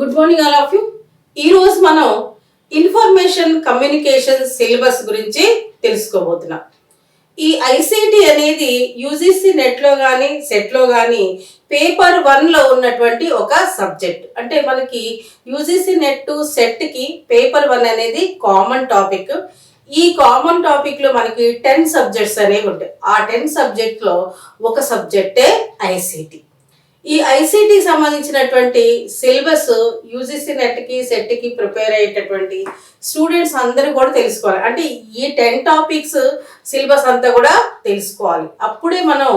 Good morning all of you. ఈరోజు మనం information communication syllabus గురించి తెలుసుకోబోతున్నాం. ఈ ఐసీటీ అనేది యూజీసీ నెట్లో కానీ సెట్లో కానీ పేపర్ వన్లో ఉన్నటువంటి ఒక సబ్జెక్ట్. అంటే మనకి యూజీసీ నెట్ సెట్కి పేపర్ వన్ అనేది కామన్ టాపిక్. ఈ కామన్ టాపిక్లో మనకి టెన్ సబ్జెక్ట్స్ అనేవి ఉంటాయి. ఆ టెన్ సబ్జెక్ట్లో ఒక సబ్జెక్టే ఐసీటీ ఈ ఐసీటీ సంబంధించినటువంటి సిలబస్ యూజీసీ నెట్కి సెట్కి ప్రిపేర్ అయ్యేటటువంటి స్టూడెంట్స్ అందరూ కూడా తెలుసుకోవాలి. అంటే ఈ టెన్ టాపిక్స్ సిలబస్ అంతా కూడా తెలుసుకోవాలి. అప్పుడే మనం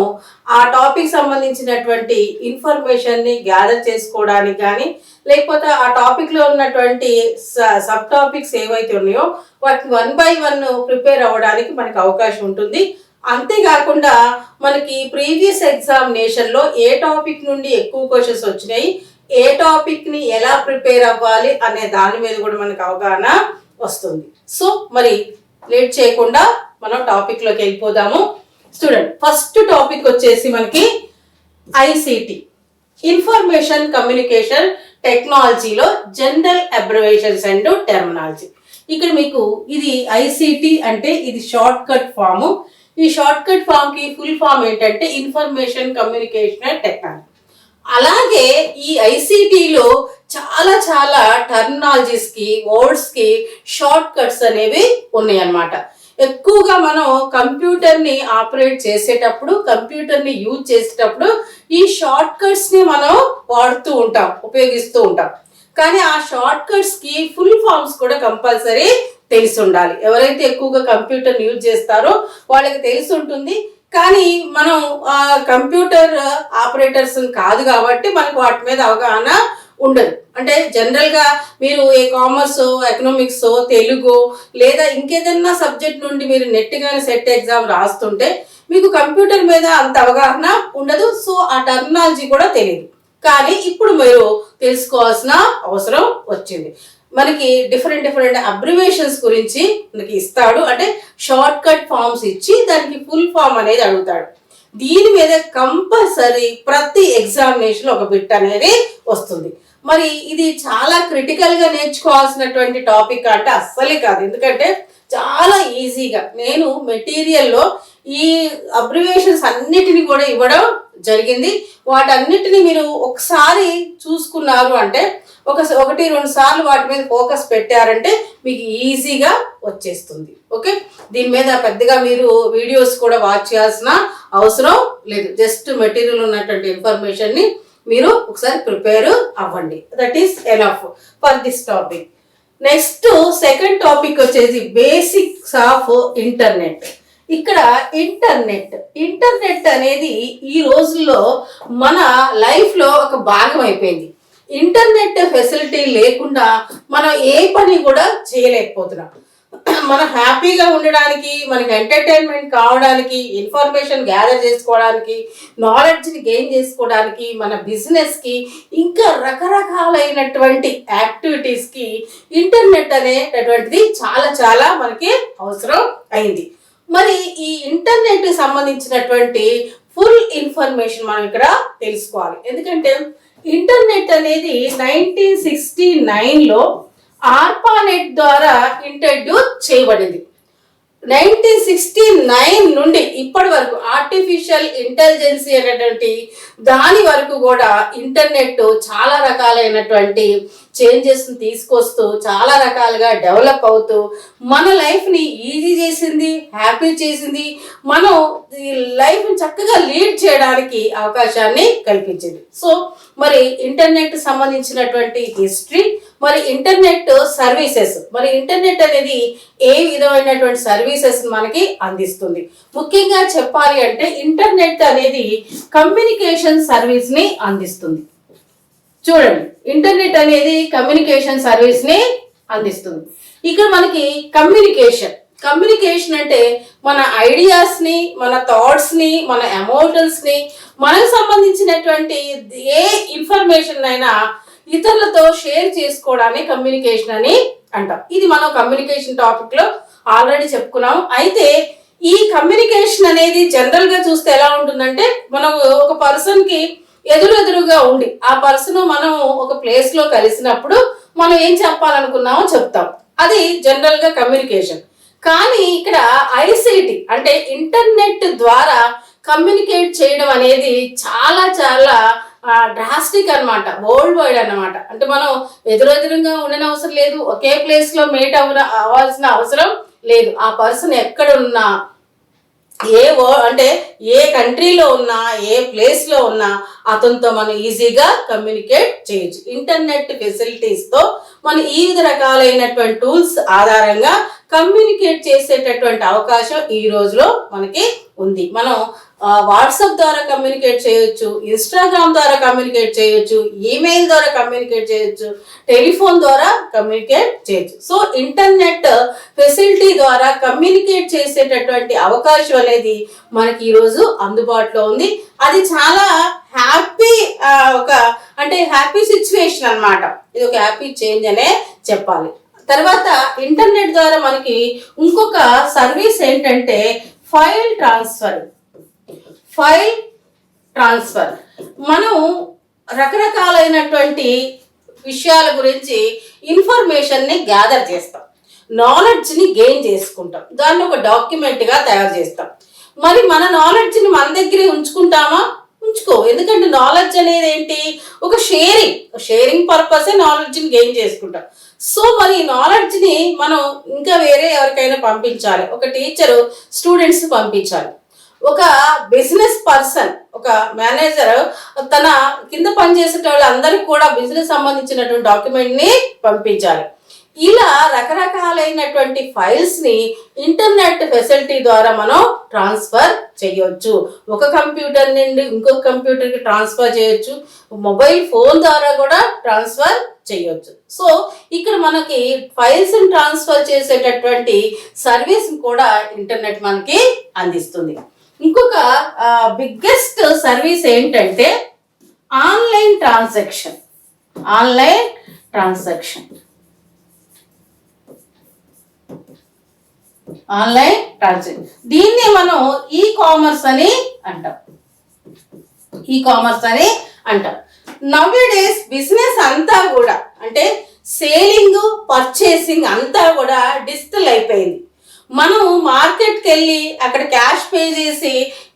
ఆ టాపిక్ సంబంధించినటువంటి ఇన్ఫర్మేషన్ని గ్యాదర్ చేసుకోవడానికి కానీ లేకపోతే ఆ టాపిక్లో ఉన్నటువంటి సబ్ టాపిక్స్ ఏవైతే ఉన్నాయో వాటిని వన్ బై వన్ ప్రిపేర్ అవ్వడానికి మనకు అవకాశం ఉంటుంది. అంతేకాకుండా మనకి ప్రీవియస్ ఎగ్జామినేషన్లో ఏ టాపిక్ నుండి ఎక్కువ క్వశ్చన్స్ వచ్చినాయి ఏ టాపిక్ని ఎలా ప్రిపేర్ అవ్వాలి అనే దాని మీద కూడా మనకు అవగాహన వస్తుంది. సో మరి లేట్ చేయకుండా మనం టాపిక్లోకి వెళ్ళిపోదాము. స్టూడెంట్ ఫస్ట్ టాపిక్ వచ్చేసి మనకి ఐసిటి ఇన్ఫర్మేషన్ కమ్యూనికేషన్ టెక్నాలజీలో జనరల్ అబ్రివేషన్స్ అండ్ టెర్మినాలజీ ఇక్కడ మీకు ఇది ఐసిటి అంటే ఇది షార్ట్ కట్ ఫామ్ ఈ షార్ట్ కట్ ఫామ్కి ఫుల్ ఫామ్ ఏంటంటే ఇన్ఫర్మేషన్ కమ్యూనికేషన్ అండ్ టెక్నాలజీ. అలాగే ఈ ఐసిటీలో చాలా చాలా టర్మినాలజీస్కి వర్డ్స్కి షార్ట్ కట్స్ అనేవి ఉన్నాయన్నమాట. ఎక్కువగా మనం కంప్యూటర్ని ఆపరేట్ చేసేటప్పుడు కంప్యూటర్ని యూజ్ చేసేటప్పుడు ఈ షార్ట్ కట్స్ని మనం వాడుతూ ఉంటాం ఉపయోగిస్తూ ఉంటాం. కానీ ఆ షార్ట్ కట్స్కి ఫుల్ ఫామ్స్ కూడా కంపల్సరీ తెలిసి ఉండాలి ఎవరైతే ఎక్కువగా కంప్యూటర్ యూజ్ చేస్తారో వాళ్ళకి తెలిసి ఉంటుంది కానీ మనం కంప్యూటర్ ఆపరేటర్స్ కాదు కాబట్టి మనకు వాటి మీద అవగాహన ఉండదు. అంటే జనరల్గా మీరు ఏ కామర్స్ ఎకనామిక్స్ తెలుగు లేదా ఇంకేదన్నా సబ్జెక్ట్ నుండి మీరు నెట్ కానీ సెట్ ఎగ్జామ్ రాస్తుంటే మీకు కంప్యూటర్ మీద అంత అవగాహన ఉండదు. సో ఆ టెర్మినాలజీ కూడా తెలియదు కానీ ఇప్పుడు మీరు తెలుసుకోవాల్సిన అవసరం వచ్చింది. మనకి డిఫరెంట్ డిఫరెంట్ అబ్రివేషన్స్ గురించి మనకి ఇస్తాడు. అంటే షార్ట్ కట్ ఫామ్స్ ఇచ్చి దానికి ఫుల్ ఫామ్ అనేది అడుగుతాడు. దీని మీద కంపల్సరీ ప్రతి ఎగ్జామినేషన్ ఒక బిట్ అనేది వస్తుంది. మరి ఇది చాలా క్రిటికల్గా నేర్చుకోవాల్సినటువంటి టాపిక్ అంటే అస్సలే కాదు. ఎందుకంటే చాలా ఈజీగా నేను మెటీరియల్లో ఈ అబ్రివేషన్స్ అన్నిటిని కూడా ఇవ్వడం జరిగింది. వాటన్నిటిని మీరు ఒకసారి చూసుకున్నారు అంటే ఒక ఒకటి రెండు సార్లు వాటి మీద ఫోకస్ పెట్టారంటే మీకు ఈజీగా వచ్చేస్తుంది. ఓకే? దీని మీద పెద్దగా మీరు వీడియోస్ కూడా వాచ్ చేయాల్సిన అవసరం లేదు. జస్ట్ మెటీరియల్ ఉన్నటువంటి ఇన్ఫర్మేషన్ని మీరు ఒకసారి ప్రిపేర్ అవ్వండి. That is enough for this topic. Next second topic వచ్చేసి బేసిక్స్ ఆఫ్ ఇంటర్నెట్. ఇక్కడ ఇంటర్నెట్. ఇంటర్నెట్ అనేది ఈ రోజుల్లో మన లైఫ్లో ఒక భాగం అయిపోయింది. ఇంటర్నెట్ ఫెసిలిటీ లేకుండా మనం ఏ పని కూడా చేయలేకపోతున్నాం. మనం హ్యాపీగా ఉండడానికి మనకి ఎంటర్టైన్మెంట్ కావడానికి ఇన్ఫర్మేషన్ గ్యాదర్ చేసుకోవడానికి నాలెడ్జ్ని గెయిన్ చేసుకోవడానికి మన బిజినెస్కి ఇంకా రకరకాలైనటువంటి యాక్టివిటీస్కి ఇంటర్నెట్ అనేటటువంటిది చాలా చాలా మనకి అవసరం అయింది. మరి ఈ ఇంటర్నెట్ సంబంధించినటువంటి ఫుల్ ఇన్ఫర్మేషన్ మనం ఇక్కడ తెలుసుకోవాలి. ఎందుకంటే ఇంటర్నెట్ అనేది నైన్టీన్ సిక్స్టీ నైన్లో ఆర్పానెట్ ద్వారా ఇంట్రడ్యూస్ చేయబడింది. నైన్టీన్ సిక్స్టీ నైన్ నుండి ఇప్పటి వరకు ఆర్టిఫిషియల్ ఇంటెలిజెన్సీ అనేటువంటి దాని వరకు కూడా ఇంటర్నెట్ చాలా రకాలైనటువంటి చేంజెస్ తీసుకొస్తూ చాలా రకాలుగా డెవలప్ అవుతూ మన లైఫ్ని ఈజీ చేసింది హ్యాపీ చేసింది మనం ఈ లైఫ్ని చక్కగా లీడ్ చేయడానికి అవకాశాన్ని కల్పించింది. సో మరి ఇంటర్నెట్ సంబంధించినటువంటి హిస్టరీ మరి ఇంటర్నెట్ సర్వీసెస్ మరి ఇంటర్నెట్ అనేది ఏ విధమైనటువంటి సర్వీసెస్ మనకి అందిస్తుంది? ముఖ్యంగా చెప్పాలి అంటే ఇంటర్నెట్ అనేది కమ్యూనికేషన్ సర్వీస్ని అందిస్తుంది. చూడండి ఇంటర్నెట్ అనేది కమ్యూనికేషన్ సర్వీస్ని అందిస్తుంది. ఇక్కడ మనకి కమ్యూనికేషన్. కమ్యూనికేషన్ అంటే మన ఐడియాస్ని మన థాట్స్ని మన ఎమోషన్స్ని మనకు సంబంధించినటువంటి ఏ ఇన్ఫర్మేషన్ అయినా ఇతరులతో షేర్ చేసుకోవడాన్ని కమ్యూనికేషన్ అని అంటాం. ఇది మనం కమ్యూనికేషన్ టాపిక్లో ఆల్రెడీ చెప్పుకున్నాం అయితే ఈ కమ్యూనికేషన్ అనేది జనరల్గా చూస్తే ఎలా ఉంటుందంటే మనం ఒక పర్సన్కి ఎదురెదురుగా ఉండి ఆ పర్సన్ మనం ఒక ప్లేస్లో కలిసినప్పుడు మనం ఏం చెప్పాలనుకున్నామో చెప్తాం. అది జనరల్గా కమ్యూనికేషన్. కానీ ఇక్కడ ఐసిటి అంటే ఇంటర్నెట్ ద్వారా కమ్యూనికేట్ చేయడం అనేది చాలా చాలా డ్రాస్టిక్ అన్నమాట వరల్డ్ వైడ్ అన్నమాట. అంటే మనం ఎదురెదురుగా ఉండని అవసరం లేదు ఒకే ప్లేస్లో మేట్ అవ అవ్వాల్సిన అవసరం లేదు. ఆ పర్సన్ ఎక్కడ ఉన్నా ఏ అంటే ఏ కంట్రీలో ఉన్నా ఏ ప్లేస్లో ఉన్నా అతనితో మనం ఈజీగా కమ్యూనికేట్ చేయొచ్చు. ఇంటర్నెట్ ఫెసిలిటీస్తో మనం ఈ వివిధ రకాలైనటువంటి టూల్స్ ఆధారంగా కమ్యూనికేట్ చేసేటటువంటి అవకాశం ఈ రోజులో మనకి ఉంది. మనం వాట్సాప్ ద్వారా కమ్యూనికేట్ చేయొచ్చు ఇన్స్టాగ్రామ్ ద్వారా కమ్యూనికేట్ చేయొచ్చు ఈమెయిల్ ద్వారా కమ్యూనికేట్ చేయొచ్చు టెలిఫోన్ ద్వారా కమ్యూనికేట్ చేయొచ్చు. సో ఇంటర్నెట్ ఫెసిలిటీ ద్వారా కమ్యూనికేట్ చేసేటటువంటి అవకాశం అనేది మనకి ఈరోజు అందుబాటులో ఉంది. అది చాలా హ్యాపీ ఒక అంటే హ్యాపీ సిచ్యువేషన్ అనమాట ఇది ఒక హ్యాపీ చేంజ్ అనే చెప్పాలి. తర్వాత ఇంటర్నెట్ ద్వారా మనకి ఇంకొక సర్వీస్ ఏంటంటే ఫైల్ ట్రాన్స్ఫర్ ఫైల్ ట్రాన్స్ఫర్. మనం రకరకాలైనటువంటి విషయాల గురించి ఇన్ఫర్మేషన్ని గ్యాదర్ చేస్తాం. నాలెడ్జ్ని గెయిన్ చేసుకుంటాం. దాన్ని ఒక డాక్యుమెంట్గా తయారు చేస్తాం. మరి మన నాలెడ్జ్ని మన దగ్గరే ఉంచుకుంటామా? ఉంచుకో. ఎందుకంటే నాలెడ్జ్ అనేది ఏంటి? ఒక షేరింగ్ షేరింగ్ పర్పసే నాలెడ్జ్ని గెయిన్ చేసుకుంటాం. సో మరి ఈ నాలెడ్జ్ని మనం ఇంకా వేరే ఎవరికైనా పంపించాలి. ఒక టీచరు స్టూడెంట్స్ పంపించాలి. ఒక బిజినెస్ పర్సన్ ఒక మేనేజర్ తన కింద పనిచేసే వాళ్ళందరికీ కూడా బిజినెస్ సంబంధించినటువంటి డాక్యుమెంట్ని పంపించాలి. ఇలా రకరకాలైనటువంటి ఫైల్స్ని ఇంటర్నెట్ ఫెసిలిటీ ద్వారా మనం ట్రాన్స్ఫర్ చేయొచ్చు. ఒక కంప్యూటర్ నుండి ఇంకొక కంప్యూటర్కి ట్రాన్స్ఫర్ చేయొచ్చు. మొబైల్ ఫోన్ ద్వారా కూడా ట్రాన్స్ఫర్ చేయొచ్చు. సో ఇక్కడ మనకి ఫైల్స్ ట్రాన్స్ఫర్ చేసేటటువంటి సర్వీస్ కూడా ఇంటర్నెట్ మనకి అందిస్తుంది. ఇంకొక బిగ్గెస్ట్ సర్వీస్ ఏంటంటే online transaction. Online transaction. Online transaction. దీన్ని మనం ఈ కామర్స్ అని అంటాం. ఈ కామర్స్ అని అంటాం. నవ్ డేస్ బిజినెస్ అంతా కూడా అంటే సేలింగ్ పర్చేసింగ్ అంతా కూడా డిజిటల్ అయిపోయింది. మనం మార్కెట్కి వెళ్ళి అక్కడ క్యాష్ పే చేసి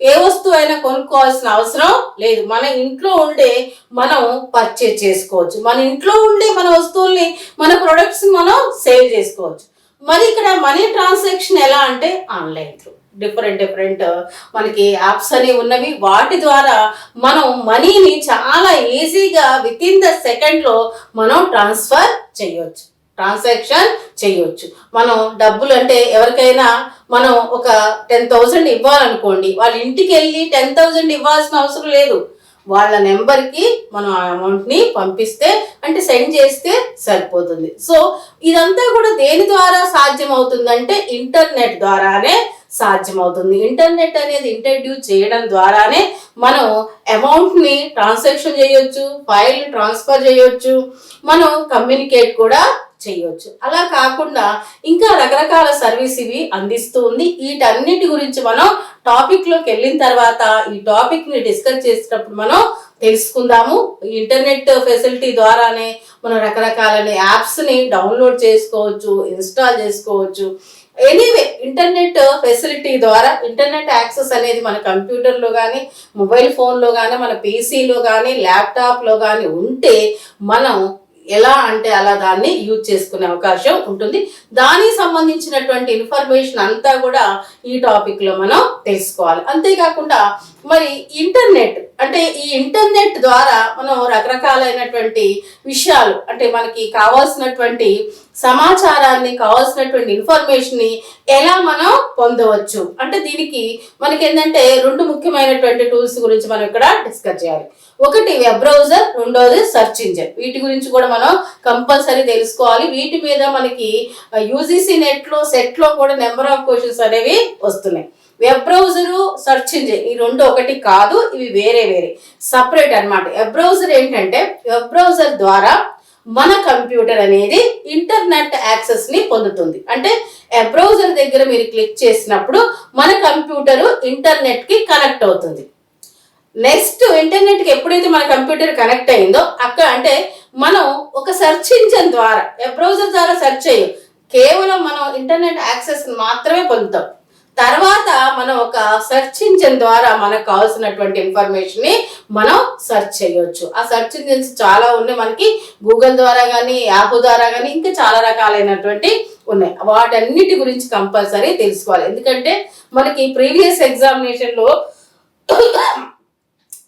ఏ వస్తువు అయినా కొనుక్కోవాల్సిన అవసరం లేదు. మన ఇంట్లో ఉండే మనం పర్చేజ్ చేసుకోవచ్చు. మన ఇంట్లో ఉండే మన వస్తువుల్ని మన ప్రొడక్ట్స్ మనం సేల్ చేసుకోవచ్చు. మరి ఇక్కడ మనీ ట్రాన్సాక్షన్ ఎలా అంటే ఆన్లైన్ త్రూ డిఫరెంట్ డిఫరెంట్ మనకి యాప్స్ అనేవి ఉన్నవి. వాటి ద్వారా మనం మనీని చాలా ఈజీగా విత్ ఇన్ ద సెకండ్లో మనం ట్రాన్స్ఫర్ చేయొచ్చు. ట్రాన్సాక్షన్ చేయొచ్చు. మనం డబ్బులు అంటే ఎవరికైనా మనం ఒక టెన్ థౌజండ్ ఇవ్వాలనుకోండి వాళ్ళ ఇంటికి వెళ్ళి టెన్ థౌజండ్ ఇవ్వాల్సిన అవసరం లేదు. వాళ్ళ నెంబర్కి మనం ఆ అమౌంట్ని పంపిస్తే అంటే సెండ్ చేస్తే సరిపోతుంది. సో ఇదంతా కూడా దేని ద్వారా సాధ్యం అవుతుందంటే ఇంటర్నెట్ ద్వారానే సాధ్యమవుతుంది. ఇంటర్నెట్ అనేది ఇంట్రడ్యూస్ చేయడం ద్వారానే మనం అమౌంట్ని ట్రాన్సాక్షన్ చేయొచ్చు ఫైల్ ట్రాన్స్ఫర్ చేయొచ్చు. మనం కమ్యూనికేట్ కూడా చేయొచ్చు. అలా కాకుండా ఇంకా రకరకాల సర్వీస్ ఇవి అందిస్తూ ఉంది. వీటన్నిటి గురించి మనం టాపిక్లోకి వెళ్ళిన తర్వాత ఈ టాపిక్ని డిస్కస్ చేసేటప్పుడు మనం తెలుసుకుందాము. ఇంటర్నెట్ ఫెసిలిటీ ద్వారానే మనం రకరకాల యాప్స్ని డౌన్లోడ్ చేసుకోవచ్చు ఇన్స్టాల్ చేసుకోవచ్చు. ఎనీవే ఇంటర్నెట్ ఫెసిలిటీ ద్వారా ఇంటర్నెట్ యాక్సెస్ అనేది మన కంప్యూటర్లో కానీ మొబైల్ ఫోన్లో కానీ మన పీసీలో కానీ ల్యాప్టాప్లో కానీ ఉంటే మనం ఎలా అంటే అలా దాన్ని యూజ్ చేసుకునే అవకాశం ఉంటుంది. దానికి సంబంధించినటువంటి ఇన్ఫర్మేషన్ అంతా కూడా ఈ టాపిక్లో మనం తెలుసుకోవాలి. అంతేకాకుండా మరి ఇంటర్నెట్ అంటే ఈ ఇంటర్నెట్ ద్వారా మనం రకరకాలైనటువంటి విషయాలు అంటే మనకి కావాల్సినటువంటి సమాచారాన్ని కావాల్సినటువంటి ఇన్ఫర్మేషన్ని ఎలా మనం పొందవచ్చు? అంటే దీనికి మనకి ఏంటంటే రెండు ముఖ్యమైనటువంటి టూల్స్ గురించి మనం ఇక్కడ డిస్కస్ చేయాలి. ఒకటి వెబ్ బ్రౌజర్ రెండోది సెర్చ్ ఇంజిన్. వీటి గురించి కూడా మనం కంపల్సరీ తెలుసుకోవాలి. వీటి మీద మనకి యూజీసీ నెట్లో సెట్లో కూడా నెంబర్ ఆఫ్ క్వశ్చన్స్ అనేవి వస్తున్నాయి. Web browser search engine. ఈ రెండు ఒకటి కాదు ఇవి వేరే వేరే. సపరేట్ అన్నమాట. వెబ్ బ్రౌజర్ ఏంటంటే వెబ్ బ్రౌజర్ ద్వారా మన కంప్యూటర్ అనేది ఇంటర్నెట్ యాక్సెస్ని పొందుతుంది. అంటే వెబ్ బ్రౌజర్ దగ్గర మీరు క్లిక్ చేసినప్పుడు మన కంప్యూటర్ ఇంటర్నెట్కి కనెక్ట్ అవుతుంది. నెక్స్ట్ ఇంటర్నెట్కి ఎప్పుడైతే మన కంప్యూటర్ కనెక్ట్ అయిందో అక్కడ అంటే మనం ఒక సెర్చ్ ఇంజన్ ద్వారా వెబ్ బ్రౌజర్ ద్వారా సెర్చ్ చేయం. కేవలం మనం ఇంటర్నెట్ యాక్సెస్ మాత్రమే పొందుతాం. తర్వాత మనం ఒక సెర్చ్ ఇంజిన్ ద్వారా మనకు కావాల్సినటువంటి ఇన్ఫర్మేషన్ని మనం సెర్చ్ చేయొచ్చు. ఆ సెర్చ్ ఇంజిన్స్ చాలా ఉన్నాయి మనకి. గూగుల్ ద్వారా కానీ యాప్ ద్వారా కానీ ఇంకా చాలా రకాలైనటువంటి ఉన్నాయి. వాటన్నిటి గురించి కంపల్సరీ తెలుసుకోవాలి. ఎందుకంటే మనకి ప్రీవియస్ ఎగ్జామినేషన్లో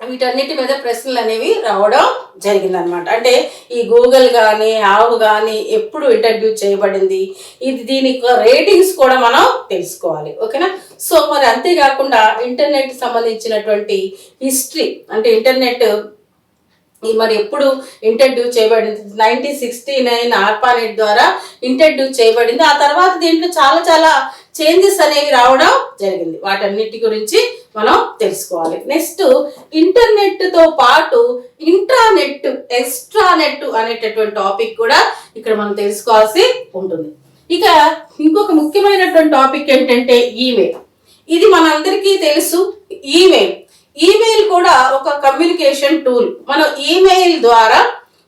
వీటన్నిటి మీద ప్రశ్నలు అనేవి రావడం జరిగిందనమాట అంటే ఈ గూగుల్ కానీ ఆవు కానీ ఎప్పుడు ఇంటర్వ్యూ చేయబడింది? ఇది దీని రేటింగ్స్ కూడా మనం తెలుసుకోవాలి. ఓకేనా? సో మరి అంతేకాకుండా ఇంటర్నెట్ సంబంధించినటువంటి హిస్టరీ అంటే ఇంటర్నెట్ ఈ మరి ఎప్పుడు ఇంటర్డ్యూ చేయబడింది? నైన్టీన్ సిక్స్టీ నైన్ ఆర్పానెట్ ద్వారా ఇంట్రడ్యూస్ చేయబడింది. ఆ తర్వాత దీంట్లో చాలా చాలా చేంజెస్ అనేవి రావడం జరిగింది. వాటన్నిటి గురించి మనం తెలుసుకోవాలి. నెక్స్ట్ ఇంటర్నెట్తో పాటు ఇంట్రానెట్ ఎక్స్ట్రానెట్ అనేటటువంటి టాపిక్ కూడా ఇక్కడ మనం తెలుసుకోవాల్సి ఉంటుంది. ఇక ఇంకొక ముఖ్యమైనటువంటి టాపిక్ ఏంటంటే ఈమెయిల్. ఇది మనందరికీ తెలుసు ఈమెయిల్. ఈమెయిల్ కూడా ఒక కమ్యూనికేషన్ టూల్. మనం ఈమెయిల్ ద్వారా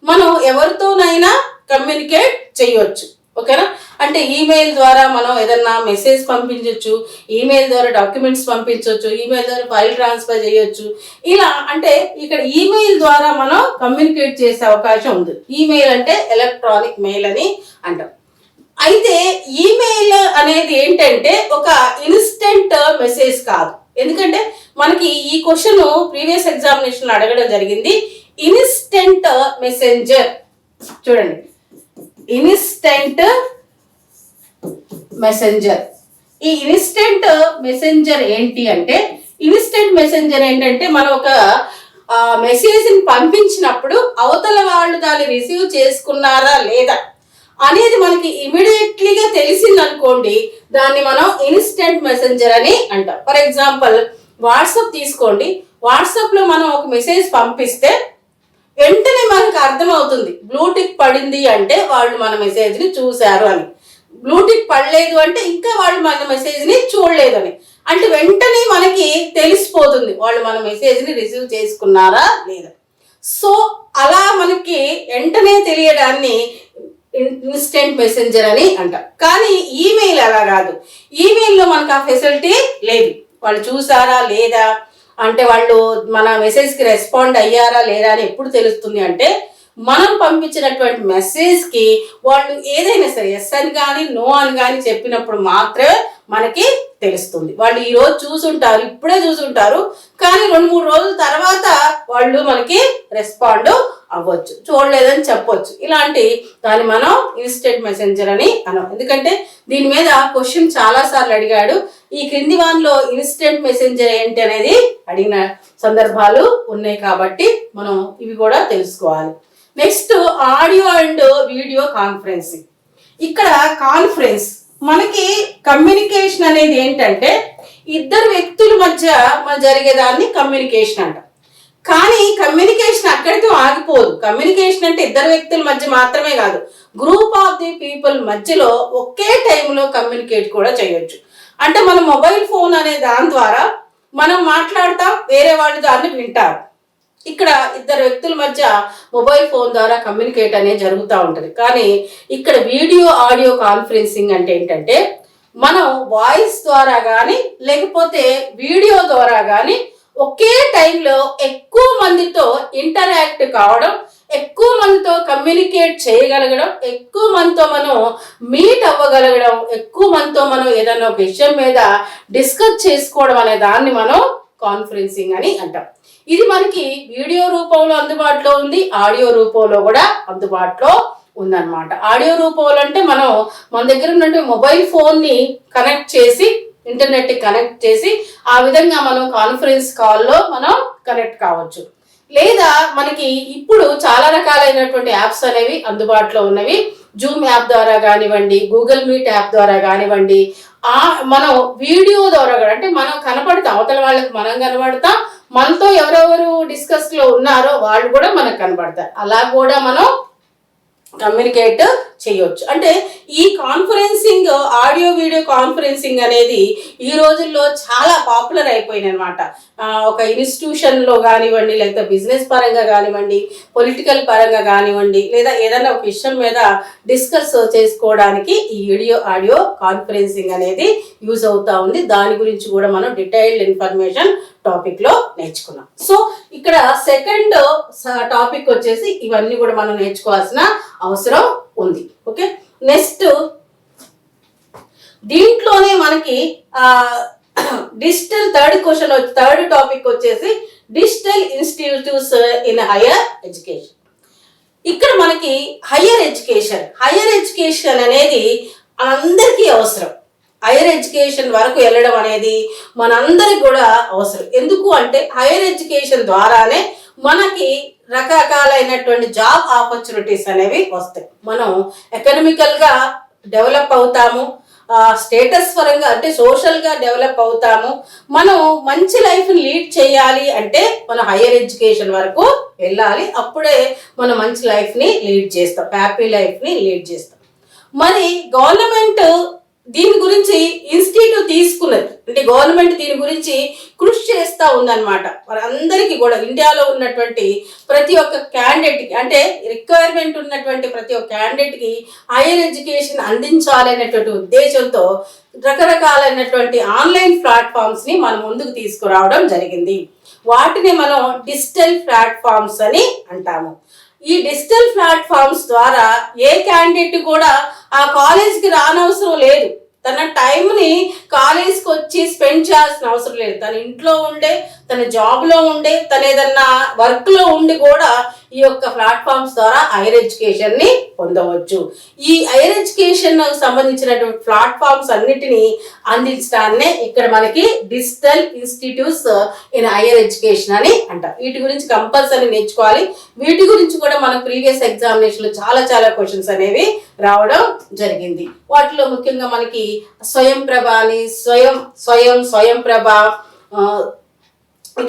మనం ఎవరితోనైనా కమ్యూనికేట్ చేయొచ్చు. ఓకేనా? అంటే ఈమెయిల్ ద్వారా మనం ఏదన్నా మెసేజ్ పంపించవచ్చు ఈమెయిల్ ద్వారా డాక్యుమెంట్స్ పంపించవచ్చు ఈమెయిల్ ద్వారా ఫైల్ ట్రాన్స్ఫర్ చేయొచ్చు. ఇలా అంటే ఇక్కడ ఈమెయిల్ ద్వారా మనం కమ్యూనికేట్ చేసే అవకాశం ఉంది. ఈమెయిల్ అంటే ఎలక్ట్రానిక్ మెయిల్ అని అంటాం. అయితే ఈమెయిల్ అనేది ఏంటంటే ఒక ఇన్స్టెంట్ మెసేజ్ కాదు. ఎందుకంటే మనకి ఈ క్వశ్చన్ ప్రీవియస్ ఎగ్జామినేషన్ అడగడం జరిగింది. ఇన్స్టెంట్ మెసెంజర్ చూడండి. Instant messenger. ఈ ఇన్స్టెంట్ మెసెంజర్ ఏంటి అంటే ఇన్స్టెంట్ మెసెంజర్ ఏంటంటే మనం ఒక మెసేజ్ని పంపించినప్పుడు అవతల వాళ్ళు దాన్ని రిసీవ్ చేసుకున్నారా లేదా అనేది మనకి ఇమీడియట్లీగా తెలిసింది అనుకోండి దాన్ని మనం ఇన్స్టెంట్ మెసెంజర్ అని అంటాం. ఫర్ ఎగ్జాంపుల్ వాట్సాప్ తీసుకోండి. వాట్సాప్లో మనం ఒక మెసేజ్ పంపిస్తే వెంటనే మనకు అర్థమవుతుంది బ్లూటిక్ పడింది అంటే వాళ్ళు మన మెసేజ్ని చూశారు అని. బ్లూటిక్ పడలేదు అంటే ఇంకా వాళ్ళు మన మెసేజ్ని చూడలేదు అని. అంటే వెంటనే మనకి తెలిసిపోతుంది వాళ్ళు మన మెసేజ్ని రిసీవ్ చేసుకున్నారా లేదా. సో అలా మనకి వెంటనే తెలియడాన్ని ఇన్స్టెంట్ మెసెంజర్ అని అంటాం. కానీ ఈమెయిల్ అలా కాదు. ఈమెయిల్లో మనకు ఆ ఫెసిలిటీ లేదు. వాళ్ళు చూసారా లేదా? అంటే వాళ్ళు మన మెసేజ్కి రెస్పాండ్ అయ్యారా లేరా అని ఎప్పుడు తెలుస్తుంది అంటే మనం పంపించినటువంటి మెసేజ్కి వాళ్ళు ఏదైనా సరే ఎస్ అని కానీ నో అని కానీ చెప్పినప్పుడు మాత్రమే మనకి తెలుస్తుంది. వాళ్ళు ఈ రోజు చూసుంటారు ఇప్పుడే చూసుంటారు కానీ రెండు మూడు రోజుల తర్వాత వాళ్ళు మనకి రెస్పాండ్ అవ్వచ్చు. చూడలేదని చెప్పొచ్చు. ఇలాంటి దాన్ని మనం ఇన్స్టెంట్ మెసెంజర్ అని అనం ఎందుకంటే దీని మీద క్వశ్చన్ చాలా సార్లు అడిగాడు. ఈ క్రింది వాన్లో ఇన్స్టెంట్ మెసెంజర్ ఏంటి అనేది అడిగిన సందర్భాలు ఉన్నాయి కాబట్టి మనం ఇవి కూడా తెలుసుకోవాలి. Next audio and video conferencing ఇక్కడ కాన్ఫరెన్స్ మనకి కమ్యూనికేషన్ అనేది ఏంటంటే ఇద్దరు వ్యక్తుల మధ్య మన జరిగేదాన్ని కమ్యూనికేషన్ అంట. కానీ కమ్యూనికేషన్ అక్కడితో ఆగిపోదు. కమ్యూనికేషన్ అంటే ఇద్దరు వ్యక్తుల మధ్య మాత్రమే కాదు. గ్రూప్ ఆఫ్ ది పీపుల్ మధ్యలో ఒకే టైంలో కమ్యూనికేట్ కూడా చేయొచ్చు. అంటే మన మొబైల్ ఫోన్ అనే దాని ద్వారా మనం మాట్లాడతాం వేరే వాళ్ళు దాన్ని వింటారు. ఇక్కడ ఇద్దరు వ్యక్తుల మధ్య మొబైల్ ఫోన్ ద్వారా కమ్యూనికేట్ అనేది జరుగుతూ ఉంటుంది. కానీ ఇక్కడ వీడియో ఆడియో కాన్ఫరెన్సింగ్ అంటే ఏంటంటే మనం వాయిస్ ద్వారా కానీ లేకపోతే వీడియో ద్వారా కానీ ఒకే టైంలో ఎక్కువ మందితో ఇంటరాక్ట్ కావడం ఎక్కువ మందితో కమ్యూనికేట్ చేయగలగడం ఎక్కువ మందితో మనం మీట్ అవ్వగలగడం ఎక్కువ మందితో మనం ఏదైనా ఒక విషయం మీద డిస్కస్ చేసుకోవడం అనే దాన్ని మనం కాన్ఫరెన్సింగ్ అని అంటాం. ఇది మనకి వీడియో రూపంలో అందుబాటులో ఉంది ఆడియో రూపంలో కూడా అందుబాటులో ఉందన్నమాట. ఆడియో రూపంలో అంటే మనం మన దగ్గర ఉన్నటువంటి మొబైల్ ఫోన్ని కనెక్ట్ చేసి ఇంటర్నెట్ కనెక్ట్ చేసి ఆ విధంగా మనం కాన్ఫరెన్స్ కాల్లో మనం కనెక్ట్ కావచ్చు. లేదా మనకి ఇప్పుడు చాలా రకాలైనటువంటి యాప్స్ అనేవి అందుబాటులో ఉన్నవి. జూమ్ యాప్ ద్వారా కానివ్వండి గూగుల్ మీట్ యాప్ ద్వారా కానివ్వండి ఆ మనం వీడియో ద్వారా కూడా అంటే మనం కనపడతాం అవతల వాళ్ళకి మనం కనబడతాం మనతో ఎవరెవరు డిస్కస్లో ఉన్నారో వాళ్ళు కూడా మనకు కనబడతారు. అలా కూడా మనం కమ్యూనికేట్ చేయొచ్చు. అంటే ఈ కాన్ఫరెన్సింగ్ ఆడియో వీడియో కాన్ఫరెన్సింగ్ అనేది ఈ రోజుల్లో చాలా పాపులర్ అయిపోయింది అనమాట ఒక ఇన్స్టిట్యూషన్లో కానివ్వండి లేకపోతే బిజినెస్ పరంగా కానివ్వండి పొలిటికల్ పరంగా కానివ్వండి లేదా ఏదైనా ఒక విషయం మీద డిస్కస్ చేసుకోవడానికి ఈ వీడియో ఆడియో కాన్ఫరెన్సింగ్ అనేది యూజ్ అవుతూ ఉంది. దాని గురించి కూడా మనం డీటెయిల్డ్ ఇన్ఫర్మేషన్ టాపిక్లో నేర్చుకున్నాం. సో ఇక్కడ సెకండ్ టాపిక్ వచ్చేసి ఇవన్నీ కూడా మనం నేర్చుకోవాల్సిన అవసరం ఉంది. ఓకే? నెక్స్ట్ దీంట్లోనే మనకి digital third question third topic వచ్చేసి digital institutes in higher education. ఇక్కడ మనకి హయ్యర్ ఎడ్యుకేషన్ హయ్యర్ ఎడ్యుకేషన్ అనేది అందరికీ అవసరం. హైయర్ ఎడ్యుకేషన్ వరకు వెళ్ళడం అనేది మనందరికి కూడా అవసరం. ఎందుకు అంటే హైయర్ ఎడ్యుకేషన్ ద్వారానే మనకి రకరకాలైనటువంటి జాబ్ ఆపర్చునిటీస్ అనేవి వస్తాయి. మనం ఎకనమికల్గా డెవలప్ అవుతాము స్టేటస్ పరంగా అంటే సోషల్గా డెవలప్ అవుతాము మనం మంచి లైఫ్ని లీడ్ చేయాలి అంటే మనం హైయర్ ఎడ్యుకేషన్ వరకు వెళ్ళాలి అప్పుడే మనం మంచి లైఫ్ని లీడ్ చేస్తాం హ్యాపీ లైఫ్ని లీడ్ చేస్తాం. మరి గవర్నమెంట్ దీని గురించి ఇన్స్టిట్యూట్ తీసుకున్నది. అంటే గవర్నమెంట్ దీని గురించి కృషి చేస్తూ ఉందన్నమాట. వారందరికీ కూడా ఇండియాలో ఉన్నటువంటి ప్రతి ఒక్క క్యాండిడేట్కి అంటే రిక్వైర్మెంట్ ఉన్నటువంటి ప్రతి ఒక్క క్యాండిడేట్కి హైయర్ ఎడ్యుకేషన్ అందించాలనేటువంటి ఉద్దేశంతో రకరకాలైనటువంటి ఆన్లైన్ ప్లాట్ఫామ్స్ని మనం ముందుకు తీసుకురావడం జరిగింది. వాటిని మనం డిజిటల్ ప్లాట్ఫామ్స్ అని అంటాము. ఈ డిజిటల్ ప్లాట్ఫామ్స్ ద్వారా ఏ క్యాండిడేట్ కూడా ఆ కాలేజ్కి రానవసరం లేదు. తన టైంని కాలేజ్కి వచ్చి స్పెండ్ చేయాల్సిన అవసరం లేదు. తన ఇంట్లో ఉండే తన జాబ్లో ఉండే తన ఏదన్నా వర్క్లో ఉండి కూడా ఈ యొక్క ప్లాట్ఫామ్స్ ద్వారా హైయర్ ఎడ్యుకేషన్ని పొందవచ్చు. ఈ హైయర్ ఎడ్యుకేషన్ సంబంధించినటువంటి ప్లాట్ఫామ్స్ అన్నిటినీ అందించడాన్నే ఇక్కడ మనకి digital institutes in higher education అని అంటారు. వీటి గురించి కంపల్సరీ నేర్చుకోవాలి. వీటి గురించి కూడా మన ప్రీవియస్ ఎగ్జామినేషన్లో చాలా చాలా క్వశ్చన్స్ అనేవి రావడం జరిగింది. వాటిలో ముఖ్యంగా మనకి స్వయం ప్రభ అని స్వయం స్వయం స్వయం ప్రభ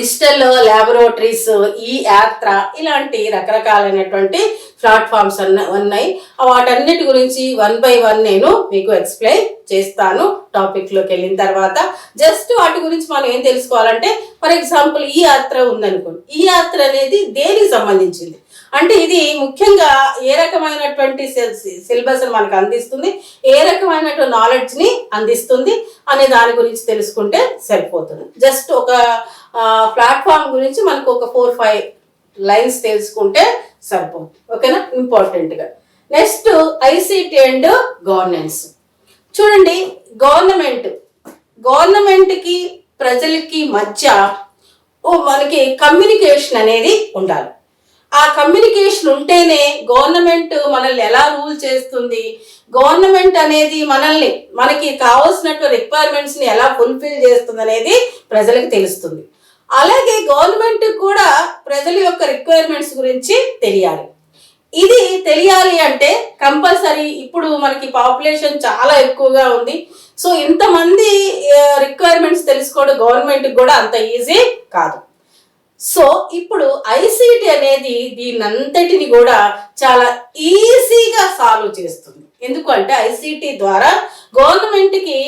డిజిటల్ ల్యాబొరేటరీస్ ఈ యాత్ర ఇలాంటి రకరకాలైనటువంటి ప్లాట్ఫామ్స్ అన్న ఉన్నాయి. వాటన్నిటి గురించి వన్ బై వన్ నేను మీకు ఎక్స్ప్లెయిన్ చేస్తాను టాపిక్లోకి వెళ్ళిన తర్వాత. జస్ట్ వాటి గురించి మనం ఏం తెలుసుకోవాలంటే ఫర్ ఎగ్జాంపుల్ ఈ యాత్ర ఉందనుకోండి. ఈ యాత్ర అనేది దేనికి సంబంధించింది? అంటే ఇది ముఖ్యంగా ఏ రకమైనటువంటి సిలబస్ మనకు అందిస్తుంది ఏ రకమైనటువంటి నాలెడ్జ్ని అందిస్తుంది అనే దాని గురించి తెలుసుకుంటే సరిపోతుంది. జస్ట్ ఒక ప్లాట్ఫామ్ గురించి మనకు ఒక ఫోర్ ఫైవ్ లైన్స్ తెలుసుకుంటే సరిపోతుంది. ఓకేనా? ఇంపార్టెంట్గా. Next ICT and governance. చూడండి గవర్నమెంట్. గవర్నమెంట్కి ప్రజలకి మధ్య ఓ మనకి కమ్యూనికేషన్ అనేది ఉండాలి. ఆ కమ్యూనికేషన్ ఉంటేనే గవర్నమెంట్ మనల్ని ఎలా రూల్ చేస్తుంది? గవర్నమెంట్ అనేది మనల్ని మనకి కావాల్సినట్టు రిక్వైర్మెంట్స్ని ఎలా ఫుల్ఫిల్ చేస్తుంది అనేది ప్రజలకు తెలుస్తుంది. అలాగే గవర్నమెంట్ కూడా ప్రజల యొక్క రిక్వైర్మెంట్స్ గురించి తెలియాలి. ఇది తెలియాలి అంటే కంపల్సరీ ఇప్పుడు మనకి పాపులేషన్ చాలా ఎక్కువగా ఉంది. సో ఇంతమంది రిక్వైర్మెంట్స్ తెలుసుకోవడం గవర్నమెంట్కి కూడా అంత ఈజీ కాదు. సో ఇప్పుడు ఐసీటీ అనేది దీనంతటిని కూడా చాలా ఈజీగా సాల్వ్ చేస్తుంది. ఎందుకంటే ఐసీటీ ద్వారా గవర్నమెంట్కి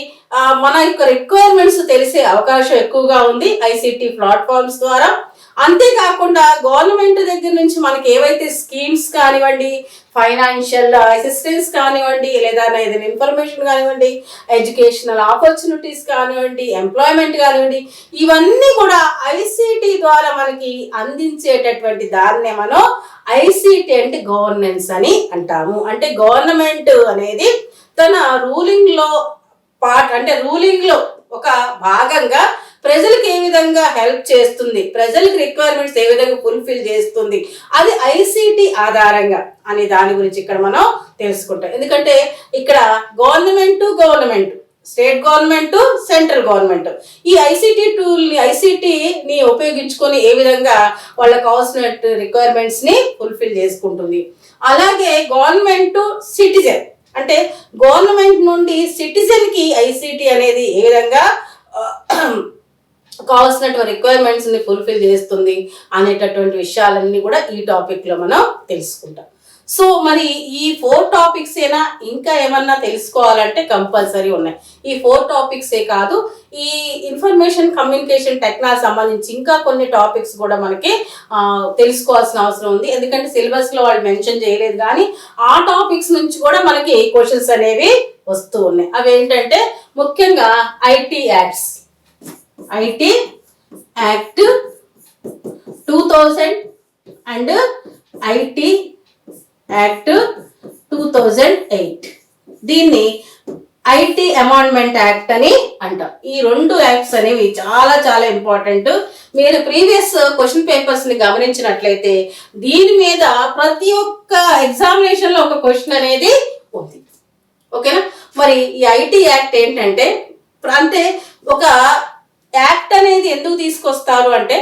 మన యొక్క రిక్వైర్మెంట్స్ తెలిసే అవకాశం ఎక్కువగా ఉంది ఐసీటీ ప్లాట్ఫామ్స్ ద్వారా. అంతేకాకుండా గవర్నమెంట్ దగ్గర నుంచి మనకి ఏవైతే స్కీమ్స్ కానివ్వండి ఫైనాన్షియల్ అసిస్టెన్స్ కానివ్వండి లేదా ఏదైనా ఇన్ఫర్మేషన్ కానివ్వండి ఎడ్యుకేషనల్ ఆపర్చునిటీస్ కానివ్వండి ఎంప్లాయ్మెంట్ కానివ్వండి ఇవన్నీ కూడా ఐసీటీ ద్వారా మనకి అందించేటటువంటి దాన్నే మనం ఐసీటీ అంటే గవర్నెన్స్ అని అంటాము. అంటే గవర్నమెంట్ అనేది తన రూలింగ్లో పార్ట్ అంటే రూలింగ్లో ఒక భాగంగా ప్రజలకు ఏ విధంగా హెల్ప్ చేస్తుంది ప్రజలకు రిక్వైర్మెంట్స్ ఏ విధంగా ఫుల్ఫిల్ చేస్తుంది అది ఐసీటీ ఆధారంగా అనే దాని గురించి ఇక్కడ మనం తెలుసుకుంటాం. ఎందుకంటే ఇక్కడ government government state government central government. ఈ ఐసీటీ టూల్ని ఐసీటీని ఉపయోగించుకొని ఏ విధంగా వాళ్ళకి కావాల్సిన రిక్వైర్మెంట్స్ని ఫుల్ఫిల్ చేసుకుంటుంది. అలాగే గవర్నమెంట్ సిటిజన్. అంటే గవర్నమెంట్ నుండి సిటిజన్కి ఐసీటీ అనేది ఏ విధంగా కావాల్సినటువంటి రిక్వైర్మెంట్స్ని ఫుల్ఫిల్ చేస్తుంది అనేటటువంటి విషయాలన్నీ కూడా ఈ టాపిక్లో మనం తెలుసుకుంటాం. సో మరి ఈ ఫోర్ టాపిక్స్ ఏనా? ఇంకా ఏమన్నా తెలుసుకోవాలంటే కంపల్సరీ ఉన్నాయి. ఈ ఫోర్ టాపిక్సే కాదు ఈ ఇన్ఫర్మేషన్ కమ్యూనికేషన్ టెక్నాలజీ సంబంధించి ఇంకా కొన్ని టాపిక్స్ కూడా మనకి తెలుసుకోవాల్సిన అవసరం ఉంది. ఎందుకంటే సిలబస్లో వాళ్ళు మెన్షన్ చేయలేదు కానీ ఆ టాపిక్స్ నుంచి కూడా మనకి క్వశ్చన్స్ అనేవి వస్తూ ఉన్నాయి. అవి ఏంటంటే ముఖ్యంగా IT acts IT act two thousand and IT act two thousand eight. దీన్ని ఐటీ అమాండ్మెంట్ యాక్ట్ అని అంటాం. ఈ రెండు యాక్ట్స్ అనేవి చాలా చాలా ఇంపార్టెంట్. మీరు ప్రీవియస్ క్వశ్చన్ పేపర్స్ని గమనించినట్లయితే దీని మీద ప్రతి ఒక్క ఎగ్జామినేషన్లో ఒక క్వశ్చన్ అనేది ఉంది. ఓకేనా? మరి ఈ ఐటీ యాక్ట్ ఏంటంటే అంటే ఒక యాక్ట్ అనేది ఎందుకు తీసుకొస్తారు అంటే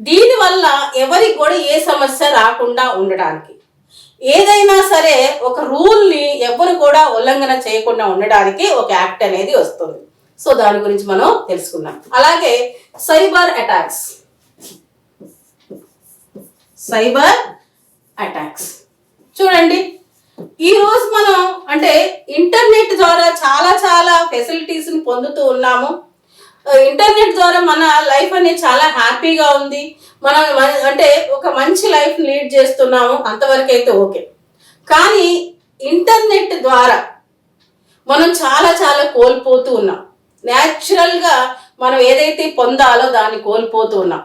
దీనివల్ల ఎవరికి కూడా ఏ సమస్య రాకుండా ఉండడానికి. ఏదైనా సరే ఒక రూల్ని ఎవరు కూడా ఉల్లంఘన చేయకుండా ఉండడానికి ఒక యాక్ట్ అనేది వస్తుంది. సో దాని గురించి మనం తెలుసుకుందాం. అలాగే సైబర్ అటాక్స్. Cyber attacks. చూడండి ఈ రోజు మనం అంటే ఇంటర్నెట్ ద్వారా చాలా చాలా ఫెసిలిటీస్ని పొందుతూ ఉన్నాము. ఇంటర్నెట్ ద్వారా మన లైఫ్ అనేది చాలా హ్యాపీగా ఉంది. మనం అంటే ఒక మంచి లైఫ్ లీడ్ చేస్తున్నాము. అంతవరకు అయితే ఓకే. కానీ ఇంటర్నెట్ ద్వారా మనం చాలా చాలా కోల్పోతూ ఉన్నాం. న్యాచురల్గా మనం ఏదైతే పొందాలో దాన్ని కోల్పోతూ ఉన్నాం.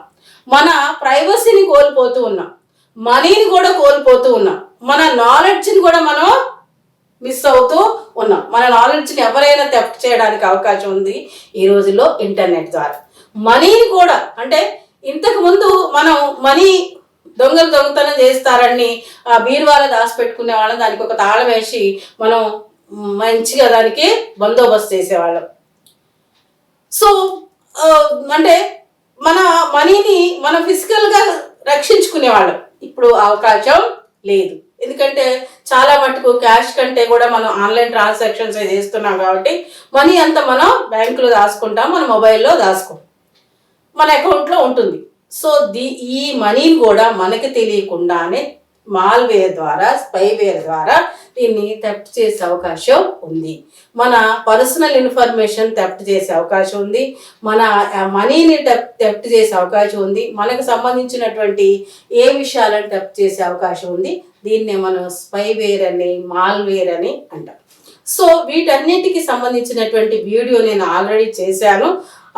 మన ప్రైవసీని కోల్పోతూ ఉన్నాం. మనీని కూడా కోల్పోతూ ఉన్నాం. మన నాలెడ్జ్ని కూడా మనం మిస్ అవుతూ ఉన్నాం. మన నాలెడ్జ్ని ఎవరైనా తెప్ట్ చేయడానికి అవకాశం ఉంది ఈ రోజుల్లో ఇంటర్నెట్ ద్వారా. మనీని కూడా అంటే ఇంతకు ముందు మనం మనీ దొంగలు దొంగతనం చేస్తారని ఆ బీరువాల దాచిపెట్టుకునే వాళ్ళం దానికి ఒక తాళం వేసి మనం మంచిగా దానికి బందోబస్తు చేసేవాళ్ళం. సో అంటే మన మనీని మనం ఫిజికల్గా రక్షించుకునేవాళ్ళం ఇప్పుడు అవకాశం లేదు. ఎందుకంటే చాలా మటుకు క్యాష్ కంటే కూడా మనం ఆన్లైన్ ట్రాన్సాక్షన్స్ చేస్తున్నాం కాబట్టి మనీ అంతా మనం బ్యాంకులో దాచుకుంటాం మన మొబైల్లో దాచుకుంటాం మన అకౌంట్లో ఉంటుంది. సో ది ఈ మనీని కూడా మనకి తెలియకుండానే మాల్వేర్ ద్వారా స్పైవేర్ ద్వారా దీన్ని థెఫ్ట్ చేసే అవకాశం ఉంది. మన పర్సనల్ ఇన్ఫర్మేషన్ థెఫ్ట్ చేసే అవకాశం ఉంది. మన మనీని థెఫ్ట్ చేసే అవకాశం ఉంది. మనకు సంబంధించినటువంటి ఏ విషయాలను థెఫ్ట్ చేసే అవకాశం ఉంది. దీన్నే మనం స్పైవేర్ అని మాల్వేర్ అని అంటాం. సో వీటన్నిటికి సంబంధించినటువంటి వీడియో నేను ఆల్రెడీ చేశాను.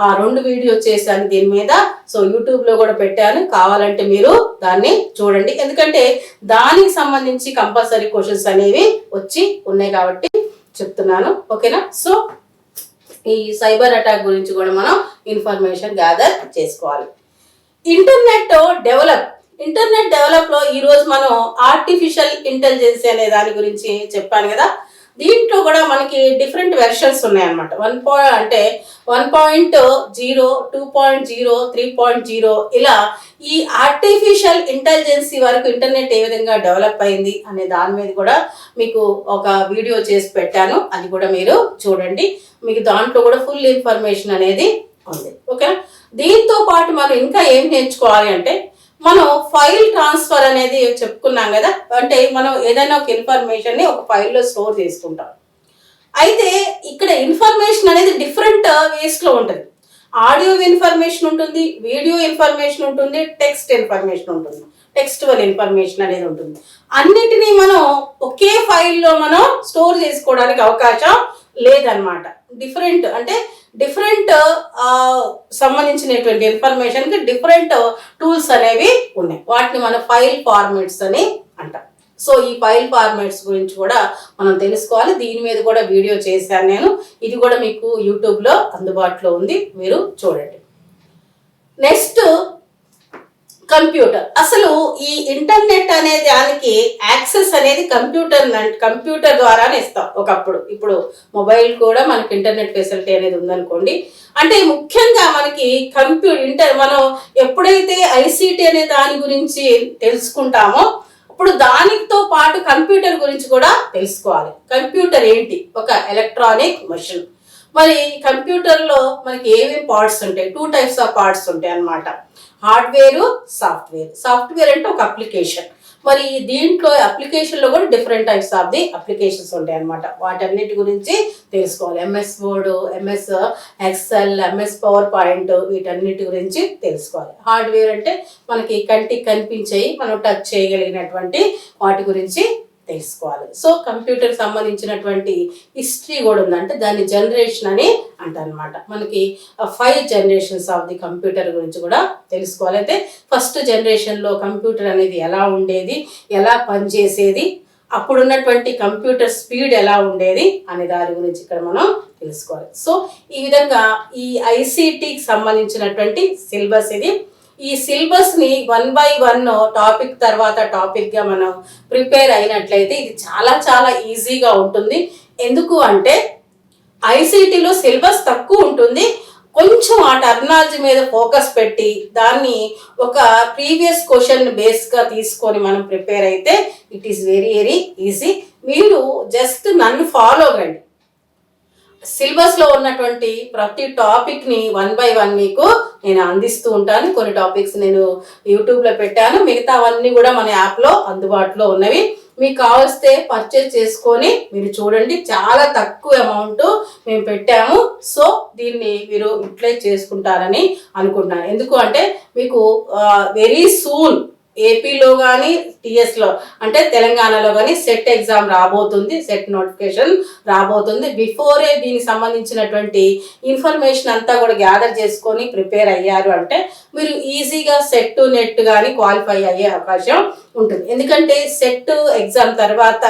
ఆ రెండు వీడియో చేశాను దీని మీద. సో యూట్యూబ్లో కూడా పెట్టాను. కావాలంటే మీరు దాన్ని చూడండి. ఎందుకంటే దానికి సంబంధించి కంపల్సరీ క్వశ్చన్స్ అనేవి వచ్చి ఉన్నాయి కాబట్టి చెప్తున్నాను. ఓకేనా? సో ఈ సైబర్ అటాక్ గురించి కూడా మనం ఇన్ఫర్మేషన్ గ్యాదర్ చేసుకోవాలి. Internet develop. ఇంటర్నెట్ డెవలప్లో ఈ రోజు మనం ఆర్టిఫిషియల్ ఇంటెలిజెన్స్ అనే దాని గురించి చెప్పాను కదా. దీంట్లో కూడా మనకి డిఫరెంట్ వెర్షన్స్ ఉన్నాయన్నమాట. వన్ పాయింట్ అంటే one point zero two point zero three point zero ఇలా ఈ ఆర్టిఫిషియల్ ఇంటెలిజెన్సీ వరకు ఇంటర్నెట్ ఏ విధంగా డెవలప్ అయింది అనే దాని మీద కూడా మీకు ఒక వీడియో చేసి పెట్టాను. అది కూడా మీరు చూడండి. మీకు దాంట్లో కూడా ఫుల్ ఇన్ఫర్మేషన్ అనేది ఉంది. ఓకేనా? దీంతో పాటు మనం ఇంకా ఏం నేర్చుకోవాలి అంటే మనం ఫైల్ ట్రాన్స్ఫర్ అనేది చెప్పుకున్నాం కదా అంటే మనం ఏదైనా ఒక ఇన్ఫర్మేషన్ని ఒక ఫైల్లో స్టోర్ చేసుకుంటాం. అయితే ఇక్కడ ఇన్ఫర్మేషన్ అనేది డిఫరెంట్ వేస్లో uh, ఉంటుంది. ఆడియో ఇన్ఫర్మేషన్ ఉంటుంది వీడియో ఇన్ఫర్మేషన్ ఉంటుంది టెక్స్ట్ ఇన్ఫర్మేషన్ ఉంటుంది టెక్స్టువల్ ఇన్ఫర్మేషన్ అనేది ఉంటుంది. అన్నిటినీ మనం ఒకే ఫైల్లో మనం స్టోర్ చేసుకోవడానికి అవకాశం లేదనమాట డిఫరెంట్ అంటే డిఫరెంట్ సంబంధించినటువంటి ఇన్ఫర్మేషన్కి డిఫరెంట్ టూల్స్ అనేవి ఉన్నాయి. వాటిని మనం ఫైల్ ఫార్మేట్స్ అని అంటాం. సో ఈ ఫైల్ ఫార్మాట్స్ గురించి కూడా మనం తెలుసుకోవాలి. దీని మీద కూడా వీడియో చేశాను నేను. ఇది కూడా మీకు యూట్యూబ్లో అందుబాటులో ఉంది. మీరు చూడండి. Next computer. అసలు ఈ ఇంటర్నెట్ అనే దానికి యాక్సెస్ అనేది కంప్యూటర్ కంప్యూటర్ ద్వారానే ఇస్తాం ఒకప్పుడు. ఇప్పుడు మొబైల్ కూడా మనకి ఇంటర్నెట్ ఫెసిలిటీ అనేది ఉందనుకోండి. అంటే ముఖ్యంగా మనకి కంప్యూ ఇంటర్ మనం ఎప్పుడైతే ఐసీటీ అనే దాని గురించి తెలుసుకుంటామో ఇప్పుడు దానితో పాటు కంప్యూటర్ గురించి కూడా తెలుసుకోవాలి. కంప్యూటర్ ఏంటి? ఒక ఎలక్ట్రానిక్ మెషిన్. మరి కంప్యూటర్లో మనకి ఏమేమి పార్ట్స్ ఉంటాయి? టూ టైప్స్ ఆఫ్ పార్ట్స్ ఉంటాయి అన్నమాట. హార్డ్వేర్ సాఫ్ట్వేర్ సాఫ్ట్వేర్ అంటే ఒక అప్లికేషన్ మరి దీంట్లో అప్లికేషన్లో కూడా different types of the applications ఉంటాయి అనమాట వాటన్నిటి గురించి తెలుసుకోవాలి. MS Word MS Excel MS PowerPoint వీటన్నిటి గురించి తెలుసుకోవాలి. హార్డ్వేర్ అంటే మనకి కంటికి కనిపించేవి మనం టచ్ చేయగలిగినటువంటి వాటి గురించి తెలుసుకోవాలి. సో కంప్యూటర్ సంబంధించినటువంటి హిస్టరీ కూడా ఉంది. అంటే జనరేషన్ అని అంటారనమాట మనకి five generations of the computer గురించి కూడా తెలుసుకోవాలి. అయితే ఫస్ట్ జనరేషన్లో కంప్యూటర్ అనేది ఎలా ఉండేది ఎలా పనిచేసేది అప్పుడున్నటువంటి కంప్యూటర్ స్పీడ్ ఎలా ఉండేది అనే దాని గురించి ఇక్కడ మనం తెలుసుకోవాలి. సో ఈ విధంగా ఈ ఐసీటీకి సంబంధించినటువంటి సిలబస్ ఇది ఈ సిలబస్ని వన్ బై వన్ టాపిక్ తర్వాత టాపిక్గా మనం ప్రిపేర్ అయినట్లయితే ఇది చాలా చాలా ఈజీగా ఉంటుంది. ఎందుకు అంటే ఐసీటీలో సిలబస్ తక్కువ ఉంటుంది. కొంచెం ఆ టర్మినాలజీ మీద ఫోకస్ పెట్టి దాన్ని ఒక ప్రీవియస్ క్వశ్చన్ బేస్గా తీసుకొని మనం ప్రిపేర్ అయితే it is very very easy మీరు జస్ట్ నన్ను ఫాలో కండి సిలబస్లో ఉన్నటువంటి ప్రతి టాపిక్ని వన్ బై వన్ మీకు నేను అందిస్తూ ఉంటాను. కొన్ని టాపిక్స్ నేను యూట్యూబ్లో పెట్టాను. మిగతావన్నీ కూడా మన యాప్లో అందుబాటులో ఉన్నవి. మీకు కావలిస్తే పర్చేజ్ చేసుకొని మీరు చూడండి. చాలా తక్కువ అమౌంట్ మేము పెట్టాము. సో దీన్ని మీరు యూటిలైజ్ చేసుకుంటారని అనుకుంటున్నాను. ఎందుకు అంటే మీకు వెరీ సూన్ ఏపీలో కానీ టీఎస్లో అంటే తెలంగాణలో కానీ సెట్ ఎగ్జామ్ రాబోతుంది సెట్ నోటిఫికేషన్ రాబోతుంది. బిఫోరే దీనికి సంబంధించినటువంటి ఇన్ఫర్మేషన్ అంతా కూడా గ్యాదర్ చేసుకొని ప్రిపేర్ అయ్యారు అంటే మీరు ఈజీగా సెట్ నెట్ కానీ క్వాలిఫై అయ్యే అవకాశం ఉంటుంది. ఎందుకంటే సెట్ ఎగ్జామ్ తర్వాత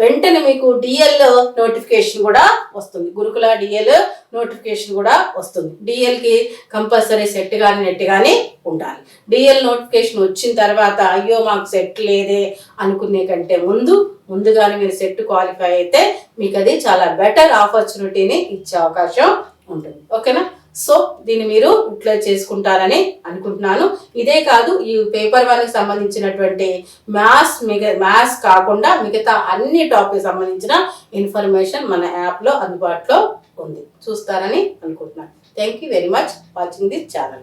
వెంటనే మీకు డిఎల్ నోటిఫికేషన్ కూడా వస్తుంది. గురుకుల డిఎల్ నోటిఫికేషన్ కూడా వస్తుంది. డిఎల్కి కంపల్సరీ సెట్ కానీ నెట్ కానీ ఉండాలి. డిఎల్ నోటిఫికేషన్ వచ్చిన తర్వాత అయ్యో మాకు సెట్ లేదే అనుకునే కంటే ముందు ముందుగానే మీరు సెట్ క్వాలిఫై అయితే మీకు అది చాలా బెటర్ ఆపర్చునిటీని ఇచ్చే అవకాశం ఉంటుంది. ఓకేనా? సో దీన్ని మీరు యూటిలైజ్ చేసుకుంటారని అనుకుంటున్నాను. ఇదే కాదు ఈ పేపర్ వన్కి సంబంధించినటువంటి మ్యాథ్స్ మిగ మ్యాథ్స్ కాకుండా మిగతా అన్ని టాపిక్ సంబంధించిన ఇన్ఫర్మేషన్ మన యాప్లో అందుబాటులో ఉంది. చూస్తారని అనుకుంటున్నాను. Thank you very much watching this channel